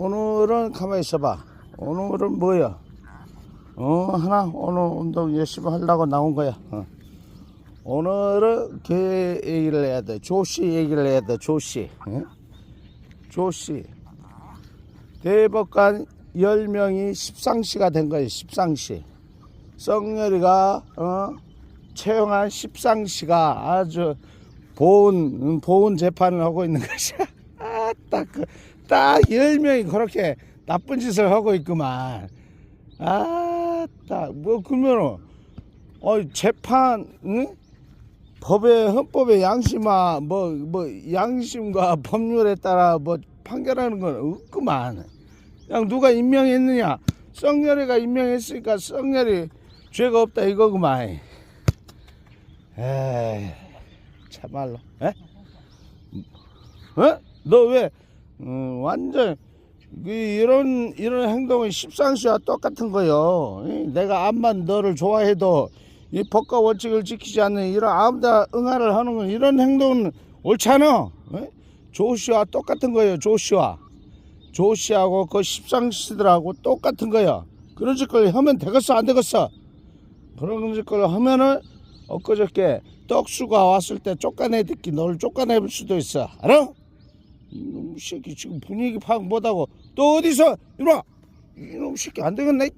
오늘은 가만히 있어봐. 오늘은 뭐야? 어, 하나, 오늘 운동 열심히 하려고 나온 거야. 어. 오늘은 걔 얘기를 해야 돼. 조씨 얘기를 해야 돼. 조씨. 어? 조씨. 대법관 10명이 십상시가 된 거예요. 십상시. 썩렬이가, 어, 채용한 십상시가 아주 음, 보훈 재판을 하고 있는 것이야. 아, 딱, 그, 딱 10명이 그렇게 나쁜 짓을 하고 있구만. 아, 딱, 뭐, 그러면은, 어, 재판, 응? 법의, 헌법의 양심아, 뭐, 뭐, 양심과 법률에 따라 뭐, 판결하는 건 없구만. 그냥 누가 임명했느냐? 썩렬이가 임명했으니까 썩렬이 죄가 없다 이거구만. 에이, 참말로. 에? 어? 너 왜, 음, 완전, 그 이런, 이런 행동은 십상시와 똑같은 거요. 이, 내가 암만 너를 좋아해도 이 법과 원칙을 지키지 않는 이런 아무다 응하를 하는 건 이런 행동은 옳잖아. 에? 조씨와 똑같은 거예요, 조씨와. 조씨하고 그 십상시들하고 똑같은 거야. 그런 짓걸 하면 되겠어, 안 되겠어? 그런 짓걸 하면은 엊그저께 떡수가 왔을 때 쫓아내 듣기 너를 쫓아낼 수도 있어. 알아? 이놈 새끼 지금 분위기 파악 못하고 또 어디서 이리와 이놈 새끼 안 되겠네.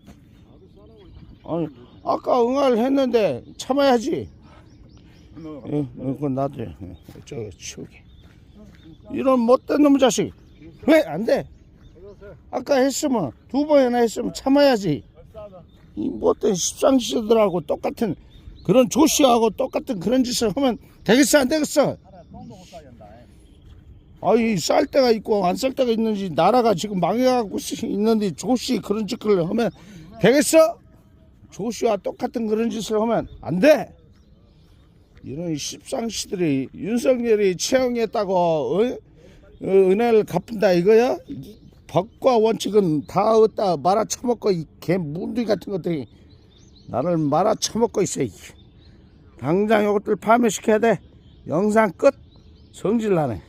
아니 아까 응아를 했는데 참아야지. 예, 어, 그건 나도 예, 저거 치우게. 이런 못된 놈 자식 왜 안 돼? 아까 했으면 두 번이나 했으면 참아야지. 이 못된 십상시들하고 똑같은 그런 조씨하고 똑같은 그런 짓을 하면 되겠어 안 되겠어? 아이 쌀 때가 있고 안 쌀 때가 있는지 나라가 지금 망해가고 있는데 조씨 그런 짓을 하면 되겠어? 조씨와 똑같은 그런 짓을 하면 안 돼. 이런 십상시들이 윤석열이 채용했다고 어? 어, 은혜를 갚은다 이거야? 이 법과 원칙은 다 얻다 말아 처먹고 이 개 문둥이 같은 것들이 나를 말아 처먹고 있어. 이. 당장 이것들 파멸시켜야 돼. 영상 끝. 성질 나네.